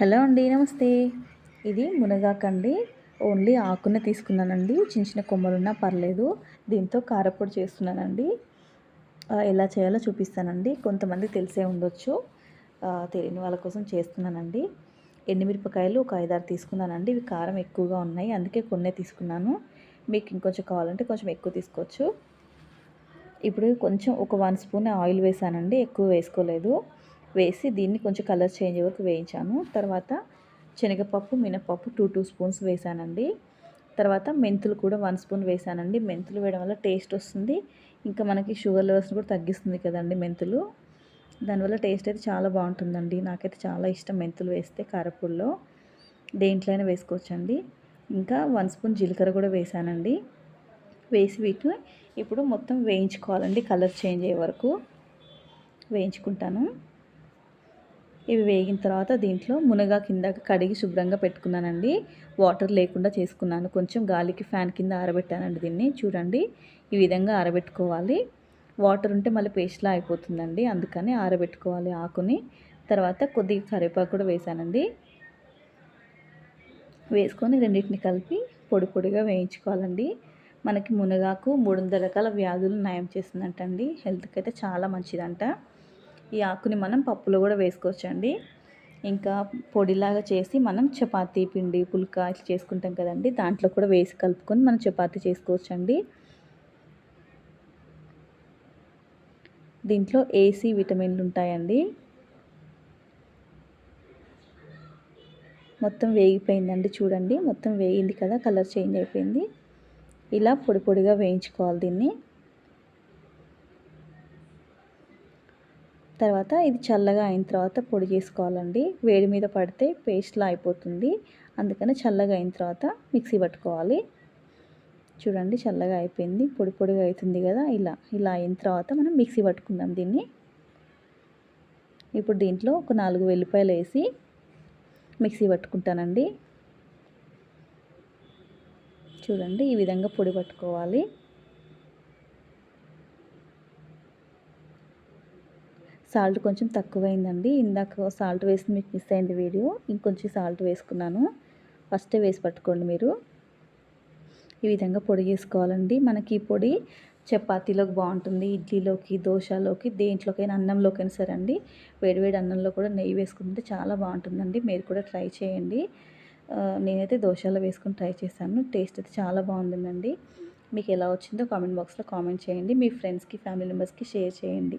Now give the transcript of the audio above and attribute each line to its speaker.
Speaker 1: Hello అండి నమస్తే. ఇది మునగాకండి. ఓన్లీ ఆకునే తీసుకున్నానండి. చిన్న చిన్న కొమ్మలున్నా పర్లేదు. దీంతో కారపొడి చేస్తున్నానండి. ఎలా చేయాలో చూపిస్తానండి. కొంతమంది తెలిసే ఉండొచ్చు. తెలియని వాళ్ళ కోసం చేస్తున్నానండి. ఎండుమిరపకాయలు ఒక ఐదారు తీసుకున్నానండి. ఇవి కారం ఎక్కువగా ఉన్నాయి. అందుకే కొన్నే తీసుకున్నాను. మీకు ఇంకొంచెం కావాలంటే కొంచెం ఎక్కువ తీసుకోవచ్చు. ఇప్పుడు కొంచెం ఒక వన్ స్పూన్ ఆయిల్ వేసానండి. ఎక్కువ వేసుకోలేదు. వేసి దీన్ని కొంచెం కలర్ చేంజ్ వరకు వేయించాను. తర్వాత శనగపప్పు మినపప్పు టూ టూ స్పూన్స్ వేసానండి. తర్వాత మెంతులు కూడా వన్ స్పూన్ వేసానండి. మెంతులు వేయడం వల్ల టేస్ట్ వస్తుంది. ఇంకా మనకి షుగర్ లెవెల్స్ కూడా తగ్గిస్తుంది కదండి మెంతులు. దానివల్ల టేస్ట్ అయితే చాలా బాగుంటుందండి. నాకైతే చాలా ఇష్టం మెంతులు వేస్తే కారపూడిలో. దేంట్లో అయినా వేసుకోవచ్చండి. ఇంకా వన్ స్పూన్ జీలకర్ర కూడా వేసానండి. వేసి వీటిని ఇప్పుడు మొత్తం వేయించుకోవాలండి కలర్ చేంజ్ అయ్యే వరకు. వేయించుకుంటాను. ఇవి వేగిన తర్వాత దీంట్లో మునగా కింద కడిగి శుభ్రంగా పెట్టుకున్నానండి. వాటర్ లేకుండా చేసుకున్నాను. కొంచెం గాలికి ఫ్యాన్ కింద ఆరబెట్టానండి దీన్ని. చూడండి ఈ విధంగా ఆరబెట్టుకోవాలి. వాటర్ ఉంటే మళ్ళీ పేస్ట్లా అయిపోతుందండి. అందుకని ఆరబెట్టుకోవాలి ఆకుని. తర్వాత కొద్దిగా కరివేపాకు కూడా వేసానండి. వేసుకొని రెండింటిని కలిపి పొడి పొడిగా వేయించుకోవాలండి. మనకి మునగాకు మూడు వందల రకాల వ్యాధులు నయం చేస్తుందంటండి. హెల్త్కి అయితే చాలా మంచిదంట. ఈ ఆకుని మనం పప్పులో కూడా వేసుకోవచ్చండి. ఇంకా పొడిలాగా చేసి మనం చపాతీ పిండి పుల్కా ఇట్లా చేసుకుంటాం కదండి. దాంట్లో కూడా వేసి కలుపుకొని మనం చపాతీ చేసుకోవచ్చండి. దీంట్లో ఏసీ విటమిన్లు ఉంటాయండి? మొత్తం వేగిపోయిందండి చూడండి. మొత్తం వేగింది కదా కలర్ చేంజ్ అయిపోయింది. ఇలా పొడి పొడిగా వేయించుకోవాలి దీన్ని. తర్వాత ఇది చల్లగా అయిన తర్వాత పొడి చేసుకోవాలండి. వేడి మీద పడితే పేస్ట్లా అయిపోతుంది. అందుకని చల్లగా అయిన తర్వాత మిక్సీ పట్టుకోవాలి. చూడండి చల్లగా అయిపోయింది. పొడి పొడిగా అవుతుంది కదా ఇలా. ఇలా అయిన తర్వాత మనం మిక్సీ పట్టుకుందాం దీన్ని. ఇప్పుడు దీంట్లో ఒక నాలుగు వెల్లిపాయలు వేసి మిక్సీ పట్టుకుంటానండి. చూడండి ఈ విధంగా పొడి పట్టుకోవాలి. సాల్ట్ కొంచెం తక్కువైందండి. ఇందాక సాల్ట్ వేసి మీకు మిస్ అయింది వీడియో. ఇంకొంచెం సాల్ట్ వేసుకున్నాను. ఫస్టే వేసి పట్టుకోండి మీరు. ఈ విధంగా పొడి చేసుకోవాలండి. మనకి ఈ పొడి చపాతీలోకి బాగుంటుంది ఇడ్లీలోకి దోశలోకి దేంట్లోకైనా అన్నంలోకైనా సరే అండి. వేడివేడి అన్నంలో కూడా నెయ్యి వేసుకుంటే చాలా బాగుంటుందండి. మీరు కూడా ట్రై చేయండి. నేనైతే దోశలో వేసుకుని ట్రై చేశాను. టేస్ట్ అయితే చాలా బాగుంటుందండి మీకు ఎలా వచ్చిందో కామెంట్ బాక్స్లో కామెంట్ చేయండి. మీ ఫ్రెండ్స్కి ఫ్యామిలీ మెంబర్స్కి షేర్ చేయండి.